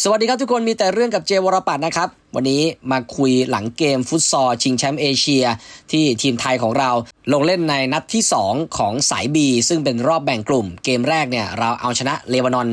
สวัสดีครับทุกคนมีแต่เรื่องกับเจวรปัตนะครับ วันนี้มาคุยหลังเกมฟุตซอลชิงแชมป์เอเชีย ที่ทีมไทยของเราลงเล่นในนัดที่ 2 ของสาย B ซึ่งเป็นรอบแบ่งกลุ่ม เกมแรกเนี่ยเราเอาชนะเลบานอน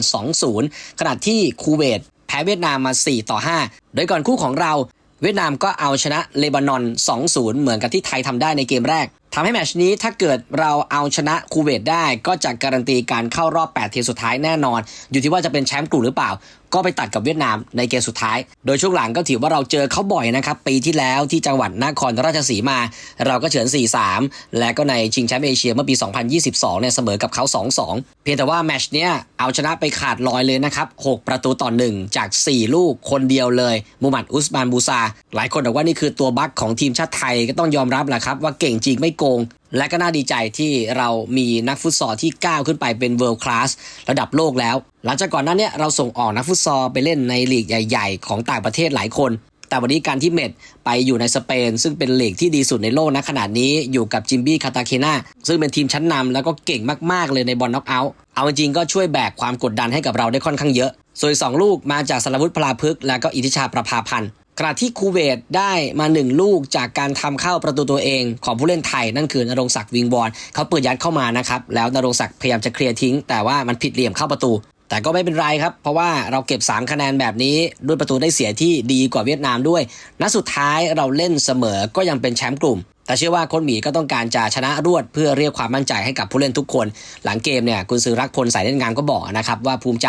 2-0 ขณะที่คูเวตแพ้เวียดนามมา 4 ต่อ 5 โดยก่อนคู่ของเรา เวียดนามก็เอาชนะเลบานอน 2-0 เหมือนกับที่ไทยทำได้ในเกมแรก ทำให้แมชนี้ถ้าเกิดเราเอาชนะคูเวตได้ ก็จะการันตีการเข้ารอบ 8 ทีมสุดท้ายแน่นอน อยู่ที่ว่าจะเป็นแชมป์กลุ่มหรือเปล่า ก็ไปตัดกับเวียดนามในเกมสุดท้าย โดยช่วงหลังก็ถือว่าเราเจอเขาบ่อยนะครับ ปีที่แล้วที่จังหวัดนครราชสีมา เราก็เฉือน 4-3 และก็ในชิงแชมป์เอเชียเมื่อปี 2022 เนี่ยเสมอกับเขา 2-2 เพียงแต่ว่าแมชเนี้ยเอาชนะไปขาดลอยเลยนะครับ 6 ประตูต่อ 1 จาก 4 ลูกคนเดียวเลยมูฮัมหมัดอุสมานบูซา หลายคนบอกว่านี่คือตัวบัคของทีมชาติไทยก็ต้องยอมรับแหละครับว่าเก่งจริงไม่โกง และก็น่าดีใจที่เรามีนักฟุตซอลที่ก้าวขึ้นไปเป็นเวิลด์คลาสระดับโลกแล้ว หลังจากก่อนหน้าเนี้เราส่งออกนักฟุตซอลไปเล่นในลีกใหญ่ ๆ ของต่างประเทศหลายคน แต่วันนี้การที่เมดไปอยู่ในสเปน ซึ่งเป็นลีกที่ดีสุดในโลกณขนาดนี้อยู่กับจิมบี้คาตาเคนาซึ่งเป็นทีมชั้นนำแล้วก็เก่งมากๆเลยในบอลน็อกเอาท์เอาจริงก็ช่วยแบกความกดดันให้กับเราได้ค่อนข้างเยอะส่วนอีกสองลูกมาจากสารวุฒิพลาพึกและก็อิทิชาประภาพันธ์ ขณะที่คูเวตได้มาหนึ่งลูกจากการทำเข้าประตูตัวเองของผู้เล่นไทย นั่นคือนรงศักดิ์วิงบอลเขาเปิดยัดเข้ามานะครับแล้วนรงศักดิ์พยายามจะเคลียร์ทิ้ง แต่ว่ามันผิดเหลี่ยมเข้าประตู แต่ก็ไม่เป็นไรครับ เพราะว่าเราเก็บ 3 คะแนนแบบนี้ด้วยประตูได้เสียที่ดีกว่าเวียดนามด้วยนัดสุดท้ายเราเล่นเสมอก็ยังเป็นแชมป์กลุ่ม แต่เชื่อว่าโค้ชหมีก็ต้องการจะชนะรวดเพื่อเรียกความมั่นใจให้กับผู้เล่นทุกคน หลังเกมเนี่ยกุนซือรักพลสายเล่นงานก็บอกนะครับว่าภูมิใจ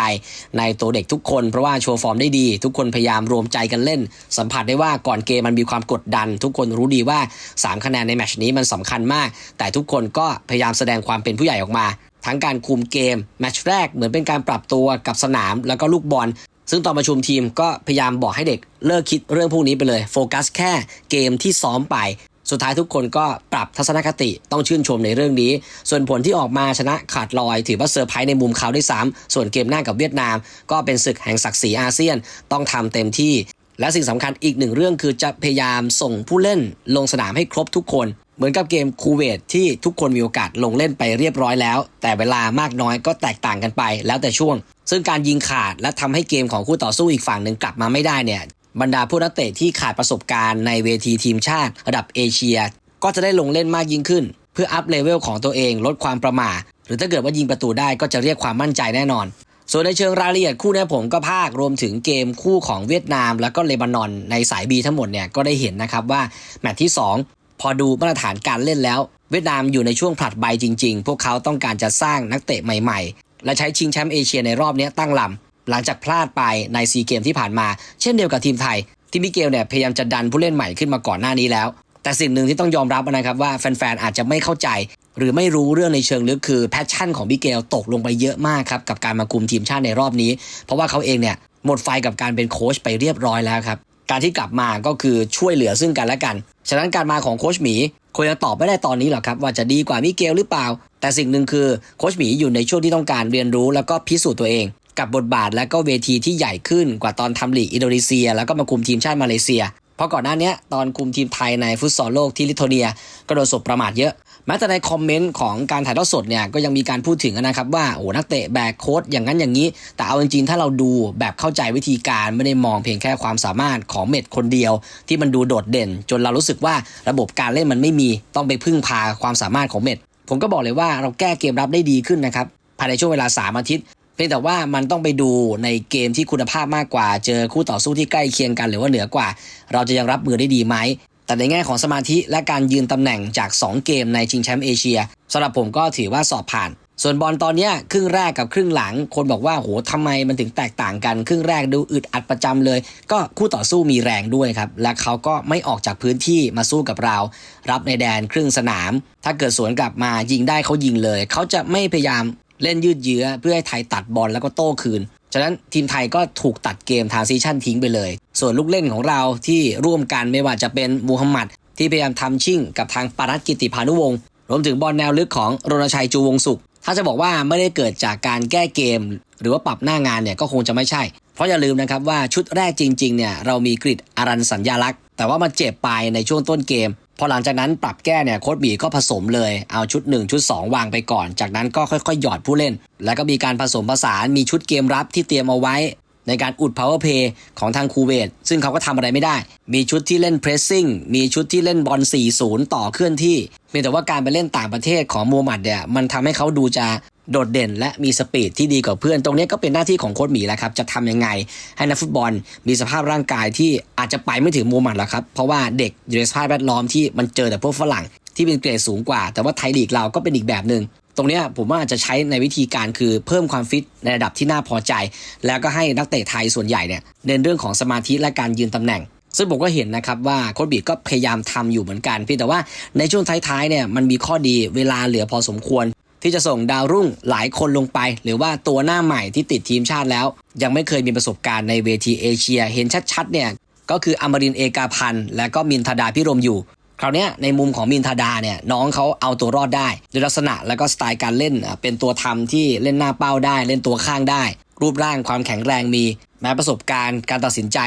ในตัวเด็กทุกคน เพราะว่าโชว์ฟอร์มได้ดี ทุกคนพยายามรวมใจกันเล่น สัมผัสได้ว่าก่อนเกมมันมีความกดดัน ทุกคนรู้ดีว่า 3 คะแนนในแมชนี้มันสำคัญมาก แต่ทุกคนก็พยายามแสดงความเป็นผู้ใหญ่ออกมา ทั้งการคุมเกมแมตช์แรกเหมือนเป็นการปรับตัวกับสนาม แล้วก็ลูกบอลซึ่งตอนประชุมทีมก็พยายามบอกให้เด็กเลิกคิดเรื่องพวกนี้ไปเลย โฟกัสแค่เกมที่ซ้อมไป สุดท้ายทุกคนก็ปรับทัศนคติต้องชื่นชมในเรื่องนี้ ส่วนผลที่ออกมาชนะขาดลอย ถือว่าเซอร์ไพรส์ในมุมเขาด้วยซ้ำส่วนเกมหน้ากับเวียดนาม ก็เป็นศึกแห่งศักดิ์ศรีอาเซียนต้องทำเต็มที่ และสิ่งสำคัญอีกหนึ่งเรื่องคือจะพยายามส่งผู้เล่นลงสนามให้ครบทุกคนเหมือนกับเกมคูเวตที่ทุกคนมีโอกาสลงเล่นไปเรียบร้อยแล้ว แต่เวลามากน้อยก็แตกต่างกันไปแล้วแต่ช่วง ซึ่งการยิงขาดและทำให้เกมของคู่ต่อสู้อีกฝั่งหนึ่งกลับมาไม่ได้เนี่ย บรรดาผู้นักเตะที่ขาดประสบการณ์ในเวทีทีมชาติ ระดับเอเชีย ก็จะได้ลงเล่นมากยิ่งขึ้น เพื่ออัพเลเวลของตัวเองลดความประมาทหรือถ้าเกิดว่ายิงประตูได้ก็จะเรียกความมั่นใจแน่นอน ส่วนในเชิงรายละเอียดคู่นี้ผมก็ภาครวมถึงเกมคู่ของเวียดนาม แล้วก็เลบานอนในสาย B ทั้งหมดเนี่ยก็ได้เห็นนะครับว่าแมตช์ที่ 2 พอดูมาตรฐานการเล่นแล้ว เวียดนามอยู่ในช่วงผลัดใบจริง ๆ พวกเขาต้องการจะสร้างนักเตะใหม่ ๆ และใช้ชิงแชมป์เอเชียในรอบนี้ตั้งลำ หลังจากพลาดไปในซีเกมที่ผ่านมา เช่นเดียวกับทีมไทย ที่มิเกลเนี่ยพยายามจะดันผู้เล่นใหม่ขึ้นมาก่อนหน้านี้แล้ว แต่สิ่งหนึ่งที่ต้องยอมรับนะครับว่าแฟนๆอาจจะไม่เข้าใจ หรือไม่รู้เรื่องในเชิงลึกคือแพชชั่นของมิเกลตกลงไปเยอะมากครับกับการมาคุมทีมชาติในรอบนี้ เพราะว่าเขาเองเนี่ยหมดไฟกับการเป็นโค้ชไปเรียบร้อยแล้วครับการที่กลับมาก็คือช่วยเหลือซึ่งกันและกัน ฉะนั้นการมาของโค้ชหมีคงยังตอบไม่ได้ตอนนี้หรอกครับ ว่าจะดีกว่ามิเกลหรือเปล่า แต่สิ่งหนึ่งคือโค้ชหมีอยู่ในช่วงที่ต้องการเรียนรู้แล้วก็พิสูจน์ตัวเอง กับบทบาทและก็เวทีที่ใหญ่ขึ้นกว่าตอนทำลีกอินโดนีเซีย แล้วก็มาคุมทีมชาติมาเลเซีย เพราะก่อนหน้านี้ตอนคุมทีมไทยในฟุตซอลโลกที่ลิทัวเนีย ก็โดนสบประมาทเยอะแม้แต่ในคอมเมนต์ของการถ่ายทอดสดเนี่ยก็ยังมีการพูดถึงนะครับว่าโอ้นักเตะแบกโค้ดอย่างนั้นอย่างนี้ แต่เอาจริงๆถ้าเราดูแบบเข้าใจวิธีการไม่ได้มองเพียงแค่ความสามารถของเม็ดคนเดียว ที่มันดูโดดเด่น จนเรารู้สึกว่าระบบการเล่นมันไม่มีต้องไปพึ่งพาความสามารถของเม็ดผมก็บอกเลยว่าเราแก้เกมรับได้ดีขึ้นนะครับภายในช่วงเวลา 3 อาทิตย์ พียงแต่ว่ามันต้องไปดูในเกมที่คุณภาพมากกว่า เจอคู่ต่อสู้ที่ใกล้เคียงกันหรือว่าเหนือกว่า เราจะยังรับมือได้ดีไหม แต่ในแง่ของสมาธิและการยืนตำแหน่งจาก 2 เกมในชิงแชมป์เอเชียสำหรับผมก็ถือว่าสอบผ่าน ส่วนบอลตอนนี้ครึ่งแรกกับครึ่งหลัง คนบอกว่าโหทำไมมันถึงแตกต่างกัน ครึ่งแรกดูอึดอัดประจำเลย ก็คู่ต่อสู้มีแรงด้วยครับและเขาก็ไม่ออกจากพื้นที่มาสู้กับเรา รับในแดนครึ่งสนาม ถ้าเกิดสวนกลับมายิงได้เขายิงเลย เขาจะไม่พยายาม เล่นยืดเยื้อเพื่อให้ไทยตัดบอลแล้วก็โต้คืน ฉะนั้นทีมไทยก็ถูกตัดเกมทางซีชั่นทิ้งไปเลย ส่วนลูกเล่นของเราที่ร่วมกันไม่ว่าจะเป็นมูฮัมหมัดที่พยายามทำชิ่งกับทางปารัตกิติพานุวงศ์รวมถึงบอลแนวลึกของรณชัยจูวงศุกร์ถ้าจะบอกว่าไม่ได้เกิดจากการแก้เกม หรือว่าปรับหน้างานเนี่ยก็คงจะไม่ใช่ เพราะอย่าลืมนะครับว่าชุดแรกจริงๆเนี่ยเรามีกริดอารันสัญญาลักษณ์ แต่ว่ามาเจ็บไปในช่วงต้นเกม พอหลังจากนั้นปรับแก้เนี่ยโค้ชบีก็ผสมเลยเอาชุด 1 ชุด 2 วางไปก่อน จากนั้นก็ค่อยๆ หยอดผู้เล่น แล้วก็มีการผสมผสานมีชุดเกมรับที่เตรียมเอาไว้ ในการอุด power play ของทางคูเวตซึ่งเขาก็ทำอะไรไม่ได้ มีชุดที่เล่น pressing มีชุดที่เล่นบอล 4-0 ต่อเคลื่อนที่เพียงแต่ว่าการไปเล่นต่างประเทศของมูฮัมหมัดเนี่ยมันทำให้เขาดูจะ โดดเด่นและมีสปีดที่ดีกว่าเพื่อน ตรงนี้ก็เป็นหน้าที่ของโค้ชหมีแล้วครับ จะทำยังไง ให้นักฟุตบอลมีสภาพร่างกายที่อาจจะไปไม่ถึงมูฮัมหมัดแล้วครับ เพราะว่าเด็กอยู่ในสภาพแวดล้อมที่มันเจอแต่พวกฝรั่งที่เป็นเกรดสูงกว่า แต่ว่าไทยลีกเราก็เป็นอีกแบบหนึ่งตรงนี้ผมว่าอาจจะใช้ในวิธีการคือเพิ่มความฟิตในระดับที่น่าพอใจ แล้วก็ให้นักเตะไทยส่วนใหญ่เนี่ยเน้นเรื่องของสมาธิและการยืนตำแหน่งซึ่งผมก็เห็นนะครับว่าโค้ชบีก็พยายามทำอยู่เหมือนกันเพียงแต่ว่าในช่วงท้ายๆเนี่ยมันมีข้อดีเวลาเหลือพอสมควร ที่จะส่งดาวรุ่งหลายคนลงไป หรือว่าตัวหน้าใหม่ที่ติดทีมชาติแล้ว ยังไม่เคยมีประสบการณ์ในเวทีเอเชีย เห็นชัดๆเนี่ยก็คืออมรินเอกาพันธ์และก็มินทดาพิรมอยู่คราวนี้ในมุมของมินทดาเนี่ยน้องเขาเอาตัวรอดได้โดยลักษณะแล้วก็สไตล์การเล่นเป็นตัวทำที่เล่นหน้าเป้าได้ เล่นตัวข้างได้ รูปร่างความแข็งแรงมี แม้ประสบการณ์การตัดสินใจ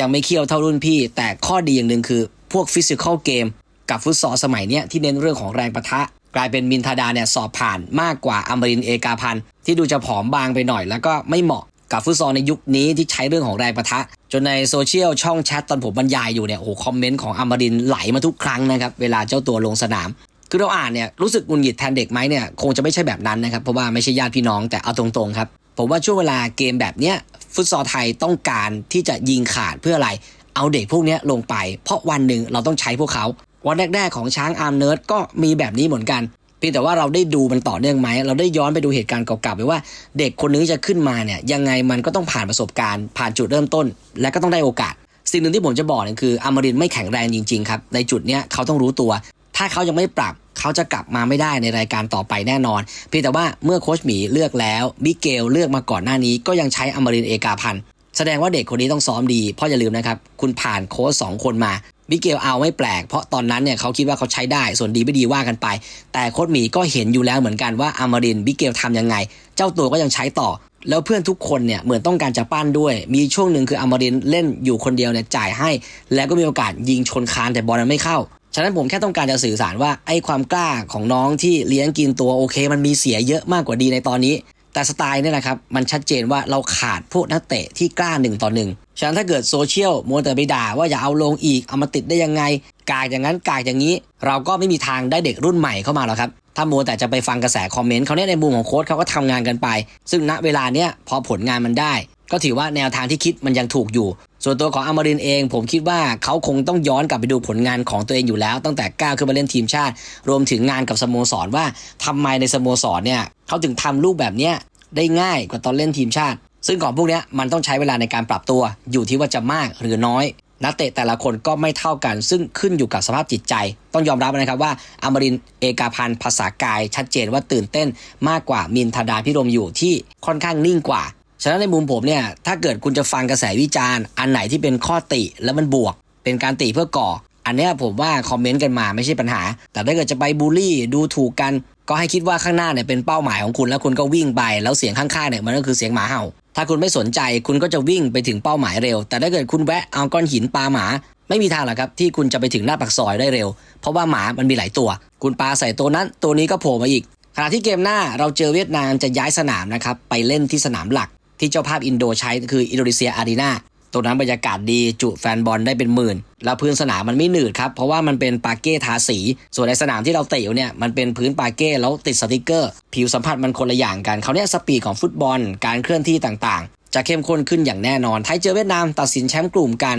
ยังไม่เคี่ยวเท่ารุ่นพี่ แต่ข้อดีอย่างหนึ่งคือพวกฟิสิกอลเกมกับฟุตซอลสมัยเนี้ยที่เน้นเรื่องของแรงประทะ กลายเป็นมินทดาเนี่ยสอบผ่านมากกว่าอมรินเอกาพันธ์ที่ดูจะผอมบางไปหน่อย แล้วก็ไม่เหมาะกับฟุตซอลในยุคนี้ที่ใช้เรื่องของแรงประทะ จนในโซเชียลช่องแชทตอนผมบรรยายอยู่เนี่ยโอ้คอมเมนต์ของอมรินไหลมาทุกครั้งนะครับเวลาเจ้าตัวลงสนาม คือเราอ่านเนี่ยรู้สึกงุนหงิดแทนเด็กไหมเนี่ยคงจะไม่ใช่แบบนั้นนะครับเพราะว่าไม่ใช่ญาติพี่น้องแต่เอาตรงๆครับผมว่าช่วงเวลาเกมแบบเนี้ยฟุตซอลไทยต้องการที่จะยิงขาดเพื่ออะไร เอาเด็กพวกเนี้ยลงไป เพราะวันหนึ่งเราต้องใช้พวกเขา วันแรก ๆ ของช้างอาร์มเนิร์ดก็มีแบบนี้เหมือนกันเพียงแต่ว่าเราได้ดูมันต่อเนื่องไหม เราได้ย้อนไปดูเหตุการณ์เก่าๆไปว่า เด็กคนนึงจะขึ้นมาเนี่ยยังไงมันก็ต้องผ่านประสบการณ์ผ่านจุดเริ่มต้น และก็ต้องได้โอกาส สิ่งหนึ่งที่ผมจะบอกเนี่ยคืออมรินไม่แข็งแรงจริงๆครับในจุดเนี้ยเขาต้องรู้ตัว ถ้าเขายังไม่ปรับเขาจะกลับมาไม่ได้ในรายการต่อไปแน่นอน เพียงแต่ว่าเมื่อโค้ชหมีเลือกแล้วมิเกลเลือกมาก่อนหน้านี้ ก็ยังใช้อมรินเอกาพันธ์แสดงว่าเด็กคนนี้ต้องซ้อมดีเพราะอย่าลืมนะครับคุณผ่านโค้ชสองคนมา มิเกลเอาไม่แปลก เพราะตอนนั้นเนี่ยเขาคิดว่าเขาใช้ได้ส่วนดีไม่ดีว่ากันไป แต่โค้ชหมีก็เห็นอยู่แล้วเหมือนกันว่าอมรินมิเกลทำยังไง เจ้าตัวก็ยังใช้ต่อ แล้วเพื่อนทุกคนเนี่ยเหมือนต้องการจะปั้นด้วย มีช่วงหนึ่งคืออมรินเล่นอยู่คนเดียวเนี่ยจ่ายให้ แล้วก็มีโอกาสยิงชนคานแต่บอลมันไม่เข้าฉะนั้นผมแค่ต้องการจะสื่อสารว่าไอ้ความกล้าของน้องที่เลี้ยงกินตัวโอเค มันมีเสียเยอะมากกว่าดีในตอนนี้ แต่สไตล์เนี่ยนะครับมันชัดเจนว่าเราขาดพวกนักเตะที่กล้าหนึ่งต่อหนึ่ง ฉะนั้นถ้าเกิดโซเชียลมัวแต่ไปด่าว่าอย่าเอาลงอีกเอามาติดได้ยังไง กากอย่างนั้นกากอย่างนี้ เราก็ไม่มีทางได้เด็กรุ่นใหม่เข้ามาหรอกครับถ้ามัวแต่จะไปฟังกระแสคอมเมนต์เขาเนี่ยในมุมของโค้ชเขาก็ทำงานกันไป ซึ่งณเวลาเนี้ยพอผลงานมันได้ ก็ถือว่าแนวทางที่คิดมันยังถูกอยู่ ส่วนตัวของอมรินทร์เอง ผมคิดว่าเขาคงต้องย้อนกลับไปดูผลงานของตัวเองอยู่แล้ว ตั้งแต่ก้าวขึ้นมาเล่นทีมชาติ รวมถึงงานกับสโมสรว่าทำไมในสโมสรเนี่ยเขาถึงทำลูกแบบเนี้ยได้ง่ายกว่าตอนเล่นทีมชาติ ซึ่งของพวกนี้มันต้องใช้เวลาในการปรับตัว อยู่ที่ว่าจะมากหรือน้อย นักเตะแต่ละคนก็ไม่เท่ากัน ซึ่งขึ้นอยู่กับสภาพจิตใจ ต้องยอมรับนะครับว่าอมรินเอกาพันธ์ภาษากาย ชัดเจนว่าตื่นเต้นมากกว่ามินทดาพิรมอยู่ที่ค่อนข้างนิ่งกว่าฉะนั้นในมุมผมเนี่ยถ้าเกิดคุณจะฟังกระแสวิจารณ์ อันไหนที่เป็นข้อติแล้วมันบวก เป็นการติเพื่อก่อ อันนี้ผมว่าคอมเมนต์กันมาไม่ใช่ปัญหา แต่ถ้าเกิดจะไปบูลลี่ดูถูกกัน ก็ให้คิดว่าข้างหน้าเนี่ยเป็นเป้าหมายของคุณแล้วคุณก็วิ่งไปแล้วเสียงข้างๆเนี่ยมันก็คือเสียงหมาเห่า ถ้าคุณไม่สนใจคุณก็จะวิ่งไปถึงเป้าหมายเร็ว แต่ถ้าเกิดคุณแวะเอาก้อนหินปาหมา ไม่มีทางหรอกครับที่คุณจะไปถึงหน้าปากซอยได้เร็ว เพราะว่าหมามันมีหลายตัว คุณปาใส่ตัวนั้น ตัวนี้ก็โผล่มาอีกขณะที่เกมหน้าเราเจอเวียดนามจะย้ายสนามนะครับไปเล่นที่สนามหลัก ที่เจ้าภาพอินโดใช้คืออินโดนีเซียอารีนา ตรงนั้นบรรยากาศดีจุแฟนบอลได้เป็นหมื่น แล้วพื้นสนามมันไม่หนืดครับ เพราะว่ามันเป็นปาเก้ทาสี ส่วนในสนามที่เราเตะอยู่เนี่ยมันเป็นพื้นปาเก้แล้วติดสติกเกอร์ ผิวสัมผัสมันคนละอย่างกันเขาเนี่ยสปีดของฟุตบอลการเคลื่อนที่ต่าง จะเข้มข้นขึ้นอย่างแน่นอน ไทยเจอเวียดนามตัดสินแชมป์กลุ่มกัน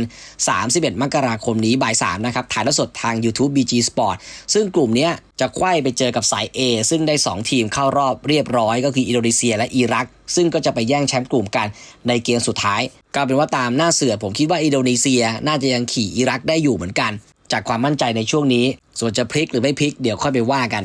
31 มกราคมนี้บ่าย3นะครับ ถ่ายทอดสดทาง YouTube BG Sport ซึ่งกลุ่มเนี้ยจะไขว้ไปเจอกับสาย A ซึ่งได้ 2 ทีมเข้ารอบเรียบร้อยก็คืออินโดนีเซียและอิรัก ซึ่งก็จะไปแย่งแชมป์กลุ่มกันในเกมสุดท้ายก็เป็นว่าตามหน้าเสือผมคิดว่าอินโดนีเซีย น่าจะยังขี่อิรักได้อยู่เหมือนกัน จากความมั่นใจในช่วงนี้ ส่วนจะพลิกหรือไม่พลิกเดี๋ยวค่อยไปว่ากัน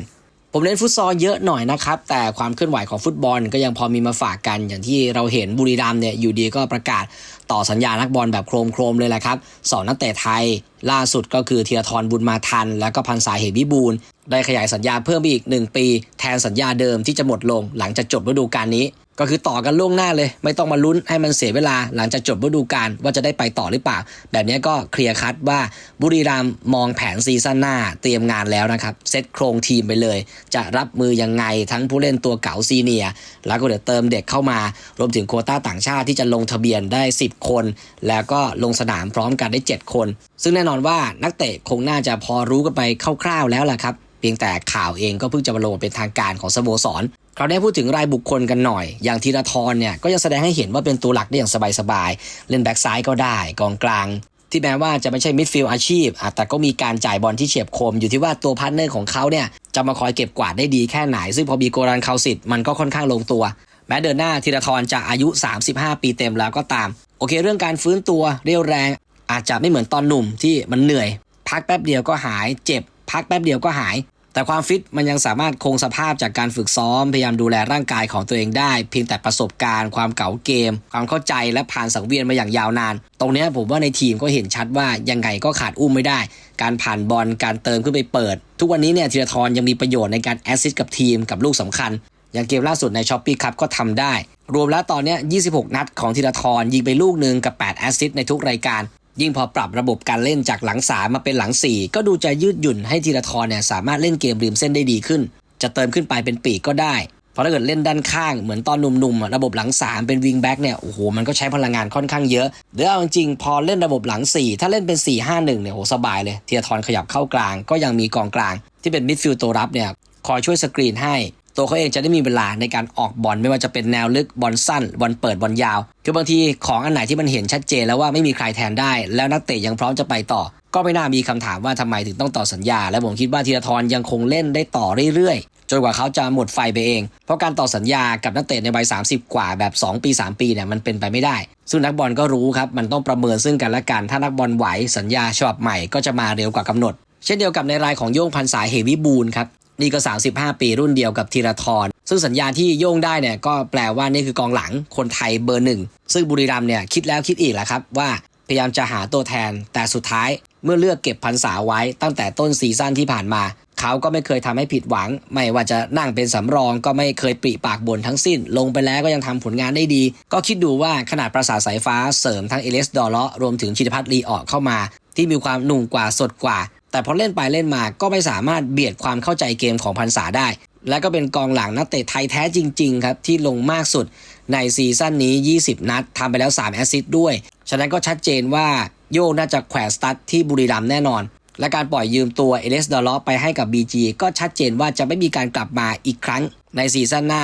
ผมเล่นฟุตซอลเยอะหน่อยนะครับ แต่ความเคลื่อนไหวของฟุตบอลก็ยังพอมีมาฝากกัน อย่างที่เราเห็นบุรีรัมเนี่ยอยู่ดีก็ประกาศต่อสัญญานักบอลแบบโครมโครมเลยแหละครับสองนักเตะไทย ล่าสุดก็คือธีรทรบุญมาทัน และก็พันสายเหบิบูลได้ขยายสัญญาเพิ่มอีก 1 ปี แทนสัญญาเดิมที่จะหมดลงหลังจากจบฤดูกาลนี้ ก็คือต่อกันล่วงหน้าเลย ไม่ต้องมาลุ้นให้มันเสียเวลาหลังจากจบฤดูกาลว่าจะได้ไปต่อหรือเปล่า แบบนี้ก็เคลียร์คัดว่าบุรีรัมมองแผนซีซั่นหน้าเตรียมงานแล้วนะครับ เซตโครงทีมไปเลย จะรับมือยังไงทั้งผู้เล่นตัวเก่าซีเนีย แล้วก็เดี๋ยวเติมเด็กเข้ามารวมถึงโคต้าต่างชาติที่จะลงทะเบียนได้ 10 คน แล้วก็ลงสนามพร้อมกันได้ 7 คน ซึ่งแน่นอนว่านักเตะคงน่าจะพอรู้กันไปคร่าวๆแล้วล่ะครับเพียงแต่ข่าวเองก็เพิ่งจะมาลงเป็นทางการของสโมสร คราวนี้พูดถึงรายบุคคลกันหน่อย อย่างธีรทรเนี่ยก็ยังแสดงให้เห็นว่าเป็นตัวหลักได้อย่างสบายๆ เล่นแบ็กซ้ายก็ได้กองกลาง ที่แม้ว่าจะไม่ใช่มิดฟิลด์อาชีพอะแต่ก็มีการจ่ายบอลที่เฉียบคม อยู่ที่ว่าตัวพาร์ทเนอร์ของเขาเนี่ยจะมาคอยเก็บกวาดได้ดีแค่ไหน ซึ่งพอมีโกรันคาสิตมันก็ค่อนข้างลงตัว แม้เดินหน้าธีรทรจะอายุ 35 ปีเต็มแล้วก็ตาม โอเค เรื่องการฟื้นตัวเรียวแรง อาจจะไม่เหมือนตอนหนุ่มที่มันเหนื่อย พักแป๊บเดียวก็หายเจ็บ พักแป๊บเดียวก็หาย แต่ความฟิตมันยังสามารถคงสภาพจากการฝึกซ้อม พยายามดูแลร่างกายของตัวเองได้ เพียงแต่ประสบการณ์ ความเก๋าเกม ความเข้าใจและผ่านสังเวียนมาอย่างยาวนาน ตรงนี้ผมว่าในทีมก็เห็นชัดว่ายังไงก็ขาดอุ้มไม่ได้ การผ่านบอลการเติมขึ้นไปเปิด ทุกวันนี้เนี่ยธีรทรยังมีประโยชน์ในการแอสซิสต์กับทีมกับลูกสำคัญ อย่างเกมล่าสุดในช้อปปี้ครับก็ทำได้ รวมแล้วตอนนี้ 26 นัดของธีรทรยิงไปลูกหนึ่งกับ 8 แอสซิสต์ในทุกรายการ ยิ่งพอปรับระบบการเล่นจากหลังสามมาเป็นหลัง 4 ก็ดูจะยืดหยุ่นให้ธีรทรเนี่ยสามารถเล่นเกมริมเส้นได้ดีขึ้น จะเติมขึ้นไปเป็นปีกก็ได้ เพราะถ้าเกิดเล่นด้านข้างเหมือนตอนหนุ่มๆอะระบบหลัง 3 เป็นวิงแบ็กเนี่ยโอ้โหมันก็ใช้พลังงานค่อนข้างเยอะหรือเอาจริงพอเล่นระบบหลัง 4 ถ้าเล่นเป็น 4-5-1เนี่ยโหสบายเลยธีรทรขยับเข้ากลาง ก็ยังมีกองกลาง ที่เป็นมิดฟิลด์ตัวรับเนี่ยคอยช่วยสกรีนให้ ตัวเขาเองจะได้มีเวลาในการออกบอลไม่ว่าจะเป็นแนวลึกบอลสั้นบอลเปิดบอลยาว คือบางทีของอันไหนที่มันเห็นชัดเจนแล้วว่าไม่มีใครแทนได้ แล้วนักเตะยังพร้อมจะไปต่อ ก็ไม่น่ามีคำถามว่าทำไมถึงต้องต่อสัญญา และผมคิดว่าธีรทรยังคงเล่นได้ต่อเรื่อยๆ จนกว่าเขาจะหมดไฟไปเอง เพราะการต่อสัญญากับนักเตะในวัย30 กว่าแบบ 2 ปี 3 ปีเนี่ยมันเป็นไปไม่ได้ ซึ่งนักบอลก็รู้ครับมันต้องประเมินซึ่งกันและกันถ้านักบอลไหวสัญญาฉบับใหม่ก็จะมาเร็วกว่ากำหนด เช่นเดียวกับในรายของโยงพันสายเหวิบูลครับ นี่ก็ 35 ปีรุ่นเดียวกับธีรทร ซึ่งสัญญาที่โย่งได้เนี่ยก็แปลว่านี่คือกองหลังคนไทยเบอร์หนึ่ง ซึ่งบุรีรัมเนี่ยคิดแล้วคิดอีกแหละครับว่าพยายามจะหาตัวแทน แต่สุดท้ายเมื่อเลือกเก็บพันษาไว้ตั้งแต่ต้นซีซั่นที่ผ่านมา เขาก็ไม่เคยทำให้ผิดหวัง ไม่ว่าจะนั่งเป็นสำรองก็ไม่เคยปริปากบ่นทั้งสิ้น ลงไปแล้วก็ยังทำผลงานได้ดี ก็คิดดูว่าขนาดประสาทสายฟ้าเสริมทั้งเอเลสดอเลาะรวมถึงชิตพัฒน์ลีออกเข้ามา ที่มีความหนุ่มกว่าสดกว่า แต่พอเล่นไปเล่นมาก็ไม่สามารถเบียดความเข้าใจเกมของพันษาได้ และก็เป็นกองหลังนักเตะไทยแท้จริง ๆ ครับ ที่ลงมากสุดในซีซั่นนี้ 20 นัดทำไปแล้ว 3 แอสซิสต์ด้วย ฉะนั้นก็ชัดเจนว่าโยน่าจะแขวนสตั๊ดที่บุรีรัมย์แน่นอน และการปล่อยยืมตัวเอเลสดอลลไปให้กับ BG ก็ชัดเจนว่าจะไม่มีการกลับมาอีกครั้งในซีซั่นหน้า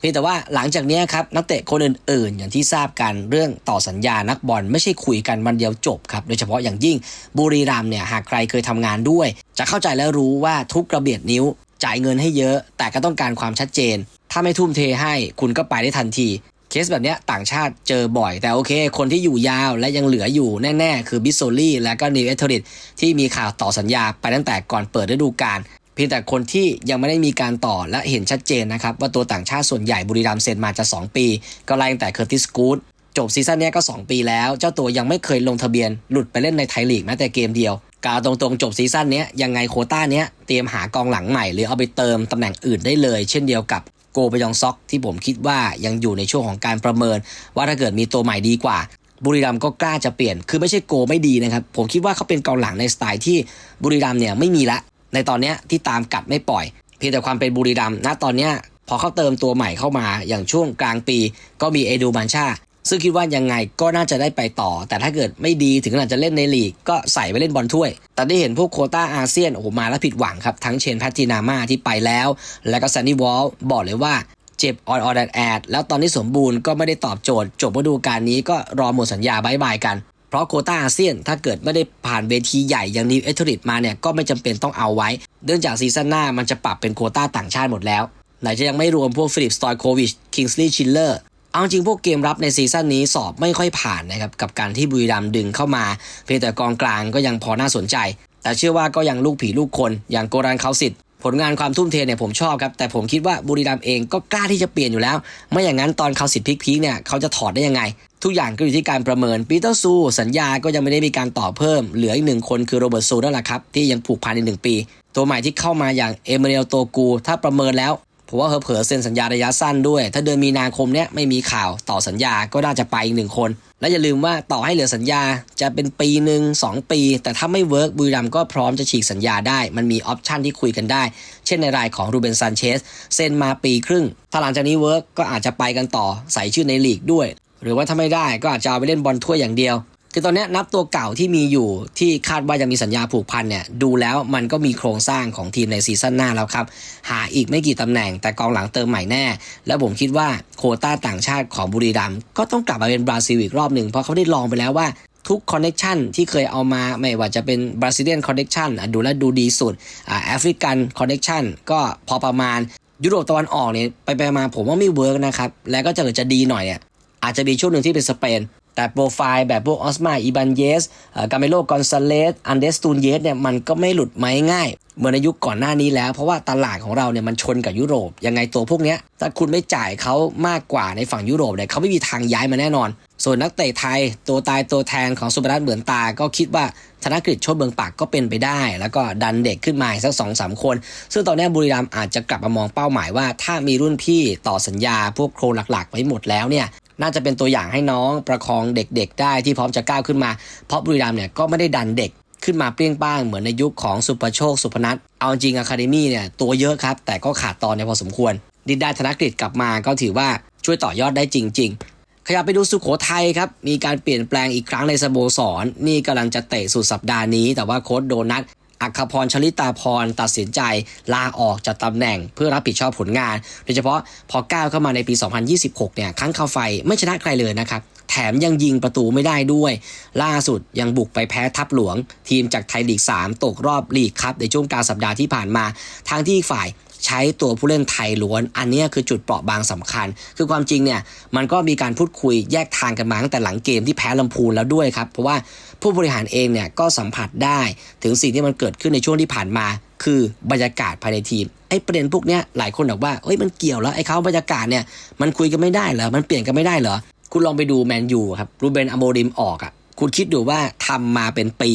เพียงแต่ว่าหลังจากนี้ครับนักเตะคนอื่นๆ อย่างที่ทราบกันเรื่องต่อสัญญานักบอลไม่ใช่คุยกันวันเดียวจบครับโดยเฉพาะอย่างยิ่งบุรีรัมเนี่ยหากใครเคยทำงานด้วย จะเข้าใจและรู้ว่าทุกกระเบียดนิ้ว จ่ายเงินให้เยอะ แต่ก็ต้องการความชัดเจน ถ้าไม่ทุ่มเทให้คุณก็ไปได้ทันทีเคสแบบนี้ต่างชาติเจอบ่อย แต่โอเค คนที่อยู่ยาวและยังเหลืออยู่แน่ ๆ คือบิสโซลี่และก็นิวเอทอริดที่มีข่าวต่อสัญญาไปตั้งแต่ก่อนเปิดฤดูกาล เพียงแต่คนที่ยังไม่ได้มีการต่อและเห็นชัดเจนนะครับ ว่าตัวต่างชาติส่วนใหญ่บุรีรัมเซ็นมาจะ 2 ปี ก็ไล่ตั้งแต่เคอร์ติสกูดจบซีซั่นนี้ก็ 2 ปีแล้ว เจ้าตัวยังไม่เคยลงทะเบียนหลุดไปเล่นในไทยลีกแม้แต่เกมเดียวกาวตรงๆจบซีซั่นนี้ยังไงโคต้านี้เตรียมหากองหลังใหม่ หรือเอาไปเติมตำแหน่งอื่นได้เลย เช่นเดียวกับโกบยองซ็อกที่ผมคิดว่ายังอยู่ในช่วงของการประเมิน ว่าถ้าเกิดมีตัวใหม่ดีกว่า บุรีรัมก็กล้าจะเปลี่ยน คือไม่ใช่โกไม่ดีนะครับ ผมคิดว่าเขาเป็นกองหลังในสไตล์ที่บุรีรัมเนี่ยไม่มีละ ในตอนเนี้ยที่ตามกัดไม่ปล่อย เพียงแต่ความเป็นบุรีรัมย์ณตอนเนี้ยพอเขาเติมตัวใหม่เข้ามาอย่างช่วงกลางปี ก็มีเอดูบันชาซึ่งคิดว่ายังไงก็น่าจะได้ไปต่อ แต่ถ้าเกิดไม่ดีถึงขนาดจะเล่นในลีก ก็ใส่ไปเล่นบอลถ้วย แต่ได้เห็นพวกโคต้าอาเซียนโอ้มาแล้วผิดหวังครับ ทั้งเชนแพตตินาม่าที่ไปแล้ว แล้วก็ซันนี่วอลบอกเลยว่าเจ็บออดออดแอดแอดแล้วตอนนี้สมบูรณ์ก็ไม่ได้ตอบโจทย์ จบฤดูกาลนี้ก็รอหมดสัญญาบายบายกัน เพราะโคต้าอาเซียนถ้าเกิดไม่ได้ผ่านเวทีใหญ่อย่างนิวเอทริดมาเนี่ยก็ไม่จำเป็นต้องเอาไว้ เนื่องจากซีซั่นหน้ามันจะปรับเป็นโคต้าต่างชาติหมดแล้ว ไหนจะยังไม่รวมพวกฟิลิปสตอยโควิชคิงส์ลีย์ชิลเลอร์เอาจริงพวกเกมรับในซีซั่นนี้สอบไม่ค่อยผ่านนะครับกับการที่บุรีรัมดึงเข้ามา เพียงแต่กองกลางก็ยังพอน่าสนใจ แต่เชื่อว่าก็ยังลูกผีลูกคน อย่างโกรันเขาสิทธิ์ผลงานความทุ่มเทเนี่ยผมชอบครับ แต่ผมคิดว่าบุรีรัมเองก็กล้าที่จะเปลี่ยนอยู่แล้ว ไม่อย่างนั้นตอนเขาสิทธิ์พีคๆเนี่ยเขาจะถอดได้ยังไง ทุกอย่างก็อยู่ที่การประเมินปีเตอร์ซูสัญญาก็ยังไม่ได้มีการต่อเพิ่ม เหลืออีกหนึ่งคนคือโรเบิร์ตซูนั่นแหละครับ ที่ยังผูกพันอีกหนึ่งปี ตัวใหม่ที่เข้ามาอย่างเอเมเรียลโตกูถ้าประเมินแล้วผมว่าเผลอเซ็นสัญญาระยะสั้นด้วย ถ้าเดือนมีนาคมเนี้ยไม่มีข่าวต่อสัญญาก็น่าจะไปอีกหนึ่งคน และอย่าลืมว่าต่อให้เหลือสัญญาจะเป็นปีหนึ่งสองปี แต่ถ้าไม่เวิร์กบุรีรัมก็พร้อมจะฉีกสัญญาได้ มันมีออปชันที่คุยกันได้ เช่นในรายของรูเบนซันเชสเซ็นมาปีครึ่ง ถ้าหลังจากนี้เวิร์กก็อาจจะไปกันต่อใส่ชื่อในลีกด้วย หรือว่าถ้าไม่ได้ก็อาจจะเอาไปเล่นบอลถ้วยอย่างเดียว คือตอนนี้นับตัวเก่าที่มีอยู่ที่คาดว่าจะมีสัญญาผูกพันเนี่ยดูแล้วมันก็มีโครงสร้างของทีมในซีซั่นหน้าแล้วครับ หาอีกไม่กี่ตำแหน่งแต่กองหลังเติมใหม่แน่ แล้วผมคิดว่าโคต้าต่างชาติของบุรีรัมย์ก็ต้องกลับมาเป็นบราซิลอีกรอบหนึ่งเพราะเขาได้ลองไปแล้วว่าทุกคอนเน็ชันที่เคยเอามาไม่ว่าจะเป็นบราซิเลียนคอนเน็ชันดูแลดูดีสุดแอฟริกันคอนเน็ชันก็พอประมาณยุโรปตะวันออกเนี่ยไปไปมาผมว่าไม่เวิร์กนะครับ แล้วก็จะเกิดจะดีหน่อยเนี่ย อาจจะมีช่วงหนึ่งที่เป็นสเปน แต่โปรไฟล์แบบพวกออสมาอีบันเยสกาเมโลกอนซาเลสอันเดสตูนเยสเนี่ยมันก็ไม่หลุดไม้ง่าย เหมือนในยุคก่อนหน้านี้แล้ว เพราะว่าตลาดของเราเนี่ยมันชนกับยุโรป ยังไงตัวพวกเนี้ยถ้าคุณไม่จ่ายเขามากกว่าในฝั่งยุโรปเนี่ยเขาไม่มีทางย้ายมาแน่นอน ส่วนนักเตะไทยตัวตายตัวแทนของสุพนัทเหมือนตา ก็คิดว่าธนกฤษโชดเบืองปากก็เป็นไปได้ แล้วก็ดันเด็กขึ้นมาสักสองสามคน ซึ่งตอนนี้บุรีรัมย์อาจจะกลับมามองเป้าหมายว่า ถ้ามีรุ่นพี่ต่อสัญญาพวกโครงหลักๆไว้หมดแล้วเนี่ย น่าจะเป็นตัวอย่างให้น้องประคองเด็กๆ ได้ที่พร้อมจะก้าวขึ้นมา เพราะบุรีรัมย์เนี่ยก็ไม่ได้ดันเด็กขึ้นมาเปรี้ยงป้างเหมือนในยุคของสุประโชคสุพนัทเอาจริงอะคาเดมี่เนี่ยตัวเยอะครับ แต่ก็ขาดตอนในพอสมควร ดินได้ธนกฤษกลับมาก็ถือว่าช่วยต่อยอดได้จริง ๆ ขยับไปดูสุโขทัยครับ มีการเปลี่ยนแปลงอีกครั้งในสโมสรนี่กำลังจะเตะสุดสัปดาห์นี้ แต่ว่าโค้ชโดนัท อัคพรชลิตาพรตัดสินใจลาออกจากตำแหน่งเพื่อรับผิดชอบผลงาน โดยเฉพาะพอก้าวเข้ามาในปี 2026 เนี่ยครั้งเข้าไฟไม่ชนะใครเลยนะครับแถมยังยิงประตูไม่ได้ด้วย ล่าสุดยังบุกไปแพ้ทับหลวง ทีมจากไทยลีก 3 ตกรอบลีกครับในช่วงกลางสัปดาห์ที่ผ่านมา ทางที่ฝ่าย ใช้ตัวผู้เล่นไทยล้วน อันนี้คือจุดเปราะบางสำคัญ คือความจริงเนี่ยมันก็มีการพูดคุยแยกทางกันมาตั้งแต่หลังเกมที่แพ้ลำพูนแล้วด้วยครับ เพราะว่าผู้บริหารเองเนี่ยก็สัมผัสได้ถึงสิ่งที่มันเกิดขึ้นในช่วงที่ผ่านมา คือบรรยากาศภายในทีมไอ้ประเด็นพวกเนี้ยหลายคนบอกว่าเฮ้ยมันเกี่ยวแล้วไอ้เขาบรรยากาศเนี่ยมันคุยกันไม่ได้เหรอมันเปลี่ยนกันไม่ได้เหรอคุณลองไปดูแมนยูครับรูเบนอโมริมออกอะคุณคิดดูว่าทำมาเป็นปี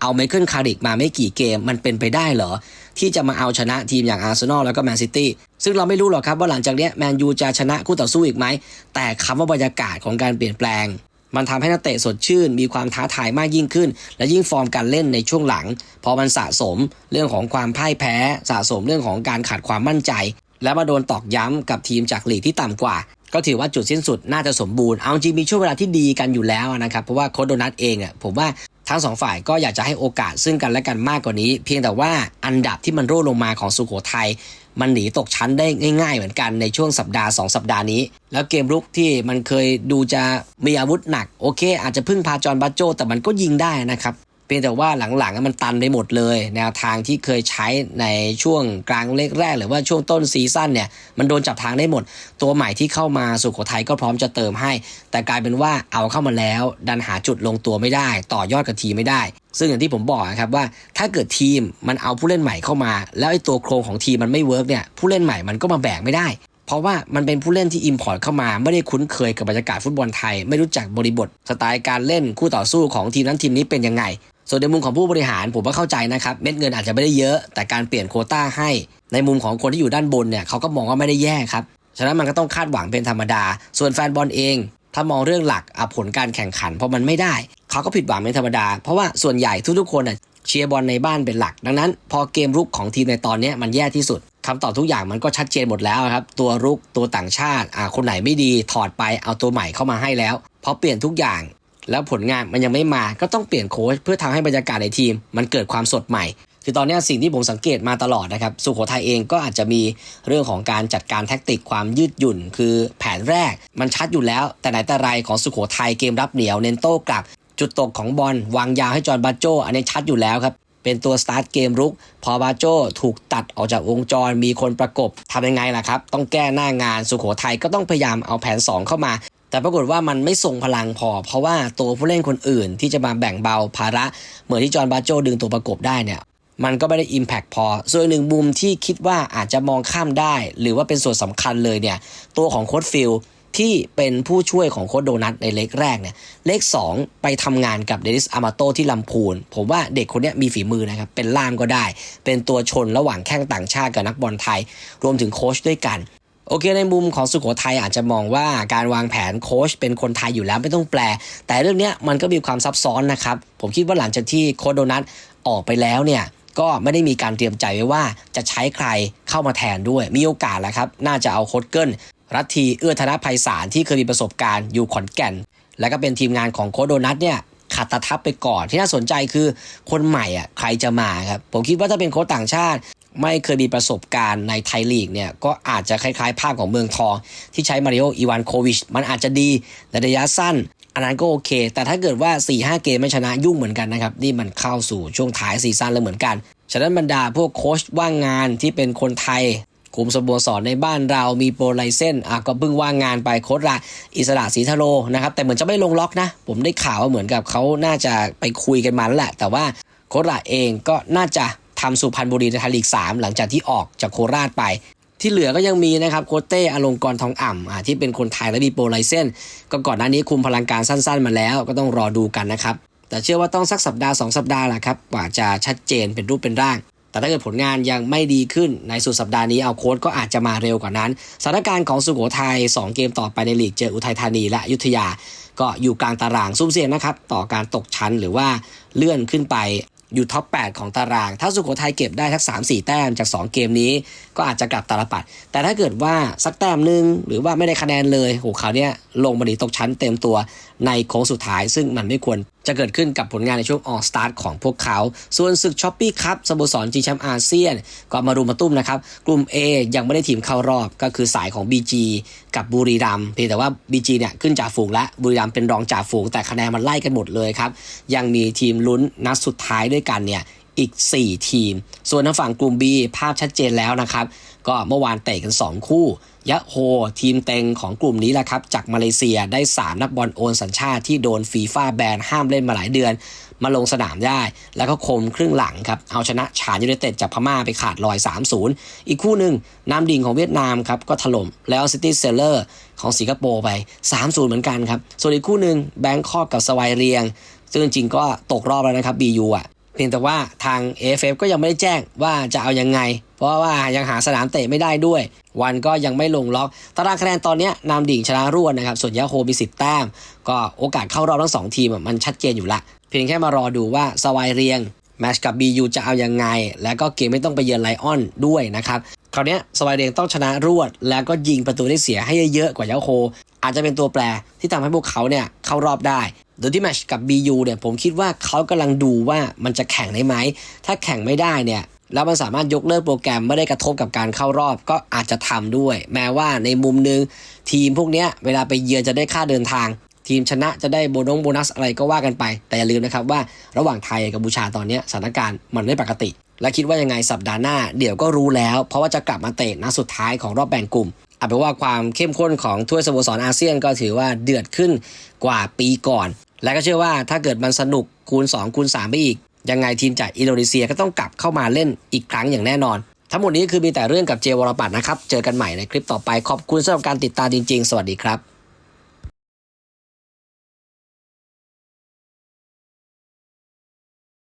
เอาไมเคิลคาริกมาไม่กี่เกมมันเป็นไปได้เหรอ ที่จะมาเอาชนะทีมอย่างอาร์เซนอลแล้วก็แมนซิตี้ซึ่งเราไม่รู้หรอกครับว่าหลังจากนี้แมนยูจะชนะคู่ต่อสู้อีกไหม แต่คำว่าบรรยากาศของการเปลี่ยนแปลง มันทำให้นักเตะสดชื่น มีความท้าทายมากยิ่งขึ้น และยิ่งฟอร์มการเล่นในช่วงหลัง พอมันสะสมเรื่องของความพ่ายแพ้ สะสมเรื่องของการขาดความมั่นใจ แล้วมาโดนตอกย้ำกับทีมจากลีกที่ต่ำกว่าก็ถือว่าจุดสิ้นสุดน่าจะสมบูรณ์ เอาจริงมีช่วงเวลาที่ดีกันอยู่แล้วนะครับ เพราะว่าโค้ชโดนัทเองอะผมว่า ทั้งสองฝ่ายก็อยากจะให้โอกาสซึ่งกันและกันมากกว่านี้ เพียงแต่ว่าอันดับที่มันร่วงลงมาของสุโขทัยมันหนีตกชั้นได้ง่าย ๆ เหมือนกันในช่วงสัปดาห์ 2 สัปดาห์นี้ แล้วเกมรุกที่มันเคยดูจะมีอาวุธหนัก โอเค อาจจะพึ่งพาจอนบัตโจแต่มันก็ยิงได้นะครับ เพียงแต่ว่าหลังๆมันตันไปหมดเลย แนวทางที่เคยใช้ในช่วงกลางเลกแรก หรือว่าช่วงต้นซีซั่นเนี่ยมันโดนจับทางได้หมด ตัวใหม่ที่เข้ามาสุโขทัยก็พร้อมจะเติมให้ แต่กลายเป็นว่าเอาเข้ามาแล้ว ดันหาจุดลงตัวไม่ได้ ต่อยอดกับทีไม่ได้ ซึ่งอย่างที่ผมบอกนะครับว่าถ้าเกิดทีมมันเอาผู้เล่นใหม่เข้ามา แล้วไอ้ตัวโครงของทีมมันไม่เวิร์กเนี่ยผู้เล่นใหม่มันก็มาแบกไม่ได้เพราะว่ามันเป็นผู้เล่นที่อิมพอร์ตเข้ามาไม่ได้คุ้นเคยกับบรรยากาศฟุตบอลไทย ไม่รู้จักบริบท สไตล์การเล่นคู่ต่อสู้ของทีมนั้นทีมนี้เป็นยังไง ส่วนในมุมของผู้บริหารผมก็เข้าใจนะครับ เม็ดเงินอาจจะไม่ได้เยอะ แต่การเปลี่ยนโคต้าให้ ในมุมของคนที่อยู่ด้านบนเนี่ยเขาก็มองว่าไม่ได้แย่ครับ ฉะนั้นมันก็ต้องคาดหวังเป็นธรรมดา ส่วนแฟนบอลเอง ถ้ามองเรื่องหลักผลการแข่งขันเพราะมันไม่ได้ เขาก็ผิดหวังเป็นธรรมดา เพราะว่าส่วนใหญ่ทุกๆคนเชียร์บอลในบ้านเป็นหลัก ดังนั้น พอเกมรุกของทีมในตอนนี้มันแย่ที่สุดคำตอบทุกอย่างมันก็ชัดเจนหมดแล้วครับ ตัวรุกตัวต่างชาติอ่าคนไหนไม่ดีถอดไปเอาตัวใหม่เข้ามาให้แล้วพอเปลี่ยนทุกอย่าง แล้วผลงานมันยังไม่มาก็ต้องเปลี่ยนโค้ชเพื่อทำให้บรรยากาศในทีม มันเกิดความสดใหม่ คือตอนนี้สิ่งที่ผมสังเกตมาตลอดนะครับสุโขทัยเองก็อาจจะมีเรื่องของการจัดการแท็กติกความยืดหยุ่น คือแผนแรก มันชัดอยู่แล้ว แต่ไหนแต่ไรของสุโขทัยเกมรับเหนียวเน้นโต้กลับ จุดตกของบอลวางยาวให้จอร์นบาโจอันนี้ชัดอยู่แล้วครับเป็นตัวสตาร์ทเกมรุก พอบาโจถูกตัดออกจากวงจรมีคนประกบทำยังไงล่ะครับ ต้องแก้หน้างานสุโขทัยก็ต้องพยายามเอาแผน 2 เข้ามา แต่ปรากฏว่ามันไม่ส่งพลังพอ เพราะว่าตัวผู้เล่นคนอื่นที่จะมาแบ่งเบาภาระ เหมือนที่จอร์นบาโจดึงตัวประกบได้เนี่ยมันก็ไม่ได้ Impact พอ ส่วนหนึ่งมุมที่คิดว่าอาจจะมองข้ามได้ หรือว่าเป็นส่วนสำคัญเลยเนี่ย ตัวของโค้ดฟิลที่เป็นผู้ช่วยของโค้ชโดนัทในเล็กแรกเนี่ย เลข2ไปทำงานกับเดนิสอามาโตที่ลำพูน ผมว่าเด็กคนนี้มีฝีมือนะครับ เป็นล่ามก็ได้ เป็นตัวชนระหว่างแข้งต่างชาติกับนักบอลไทย รวมถึงโค้ชด้วยกัน โอเคในมุมของสุโขทัยอาจจะมองว่าการวางแผนโค้ชเป็นคนไทยอยู่แล้วไม่ต้องแปล แต่เรื่องนี้มันก็มีความซับซ้อนนะครับ ผมคิดว่าหลังจากที่โค้ชโดนัทออกไปแล้วเนี่ยก็ไม่ได้มีการเตรียมใจไว้ว่าจะใช้ใครเข้ามาแทนด้วย มีโอกาสแล้วครับน่าจะเอาโค้ชเกิลรัตทีเอื้อธนภัยสารที่เคยมีประสบการณ์อยู่ขอนแก่น แล้วก็เป็นทีมงานของโค้ชโดนัทเนี่ยขัดตะทับไปก่อนที่น่าสนใจคือคนใหม่อะใครจะมาครับผมคิดว่าถ้าเป็นโค้ชต่างชาติ ไม่เคยมีประสบการณ์ในไทยลีกเนี่ยก็อาจจะคล้ายๆ ภาพของเมืองทอง ที่ใช้มาริโออีวานโควิช มันอาจจะดีในระยะสั้น อันนั้นก็โอเค แต่ถ้าเกิดว่า 4-5 เกมไม่ชนะยุ่งเหมือนกันนะครับ นี่มันเข้าสู่ช่วงท้ายซีซั่นแล้วเหมือนกัน ฉะนั้นบรรดาพวกโค้ชว่างงานที่เป็นคนไทยคุมสโมสรในบ้านเรามีโปรไลเซนอะก็เพิ่งว่างงานไปโค้ชละอิสระศรีทะโลนะครับ แต่เหมือนจะไม่ลงล็อกนะ ผมได้ข่าวว่าเหมือนกับเขาน่าจะไปคุยกันมาแล้วแหละ แต่ว่าโค้ชละเองก็น่าจะ ทำสุพรรณบุรีในไทยลีก 3 หลังจากที่ออกจากโคราชไป ที่เหลือก็ยังมีนะครับโคเต้อลงกรทองอ่ำอะที่เป็นคนไทยและมีโปรไลเซนก็ก่อนหน้านี้คุมพลังการสั้น ๆ มาแล้วก็ต้องรอดูกันนะครับ แต่เชื่อว่าต้องสักสัปดาห์ 2 สัปดาห์แหละครับกว่าจะชัดเจนเป็นรูปเป็นร่าง แต่ถ้าเกิดผลงานยังไม่ดีขึ้นในสุดสัปดาห์นี้เอาโค้ชก็อาจจะมาเร็วกว่านั้นสถานการณ์ของสุโขทัย2 เกมต่อไปในลีกเจออุทัยธานีและอยุธยา ก็อยู่กลางตารางซุ่มเสี่ยงนะครับต่อการตกชั้นหรือว่าเลื่อนขึ้นไป อยู่ท็อป 8 ของตาราง ถ้าสุโขทัยเก็บได้ทัก3-4 แต้มจาก 2 เกมนี้ ก็อาจจะกลับตาลปัด แต่ถ้าเกิดว่าสักแต้มหนึ่งหรือว่าไม่ได้คะแนนเลยโหเขาวเนี้ยลงมาดีตกชั้นเต็มตัวในโค้งสุดท้าย ซึ่งมันไม่ควร จะเกิดขึ้นกับผลงานในช่วงออกสตาร์ทของพวกเขา ส่วนศึกช้อปปี้คัพสโมสรจีแชมป์อาเซียน ก็มารุมมาตุ้มนะครับ กลุ่ม A ยังไม่ได้ทีมเข้ารอบก็คือสายของ BG กับบุรีรัมเพียงแต่ว่า BG เนี่ยขึ้นจ่าฝูงและบุรีรัมเป็นรองจ่าฝูง แต่คะแนนมันไล่กันหมดเลยครับ ยังมีทีมลุ้นนัดสุดท้ายด้วยกันเนี่ยอีก 4 ทีม ส่วนทางฝั่งกลุ่ม B ภาพชัดเจนแล้วนะครับ ก็เมื่อวานเตะกัน 2 คู่ ยะโฮทีมเต็งของกลุ่มนี้แหละครับ จากมาเลเซียได้ 3 นักบอลโอนสัญชาติที่โดนฟีฟ่าแบนห้ามเล่นมาหลายเดือน มาลงสนามได้ แล้วก็คมครึ่งหลังครับ เอาชนะฉานยูไนเต็ดจากพม่าไปขาดลอย 3-0 อีกคู่หนึ่งน้ำดิ่งของเวียดนามครับ ก็ถล่มแล้วซิตี้เซลเลอร์ของสิงคโปร์ไป 3-0 เหมือนกันครับ ส่วนอีกคู่หนึ่งแบงคอกกับสวายเรียง ซึ่งจริงๆก็ตกรอบแล้วนะครับ BU อะ เพียงแต่ว่าทาง AFF ก็ยังไม่ได้แจ้งว่าจะเอายังไง เพราะว่ายังหาสนามเตะไม่ได้ด้วย วันก็ยังไม่ลงล็อก ตารางคะแนนตอนนี้นำดิ่งชนะรวดนะครับ ส่วนยาโฮมี10แต้ม ก็โอกาสเข้ารอบทั้ง2ทีมมันชัดเจนอยู่ละ เพียงแค่มารอดูว่าสวายเรียงแมชกับ BU จะเอายังไง แล้วก็เกมไม่ต้องไปเยือนไลออนด้วยนะครับคราวนี้สวายเรียงต้องชนะรวด แล้วก็ยิงประตูได้เสียให้เยอะๆกว่ายาโฮอาจจะเป็นตัวแปรที่ทำให้พวกเขาเนี่ยเข้ารอบได้ โดยที่แมชกับ BU เนี่ยผมคิดว่าเขากำลังดูว่ามันจะแข่งได้ไหม ถ้าแข่งไม่ได้เนี่ยแล้วมันสามารถยกเลิกโปรแกรมไม่ได้กระทบกับการเข้ารอบก็อาจจะทำด้วย แม้ว่าในมุมหนึง ทีมพวกเนี้ยเวลาไปเยือนจะได้ค่าเดินทาง ทีมชนะจะได้โบนงโบนัสอะไรก็ว่ากันไป แต่อย่าลืมนะครับว่าระหว่างไทยกับกัมพูชาตอนนี้สถานการณ์มันไม่ปกติ และคิดว่ายังไงสัปดาห์หน้า เดี๋ยวก็รู้แล้ว เพราะว่าจะกลับมาเตะนัดสุดท้ายของรอบแบ่งกลุ่มอาจเป็นว่าความเข้มข้นของถ้วยสโมสรอาเซียนก็ถือว่าเดือดขึ้นกว่าปีก่อน และก็เชื่อว่าถ้าเกิดมันสนุกคูณ 2 คูณ 3 ไปอีก ยังไงทีมจากอินโดนีเซียก็ต้องกลับเข้ามาเล่นอีกครั้งอย่างแน่นอน ทั้งหมดนี้คือมีแต่เรื่องกับเจวรปัตนะครับ เจอกันใหม่ในคลิปต่อไปขอบคุณสำหรับการติดตามจริง ๆ สวัสดีครับ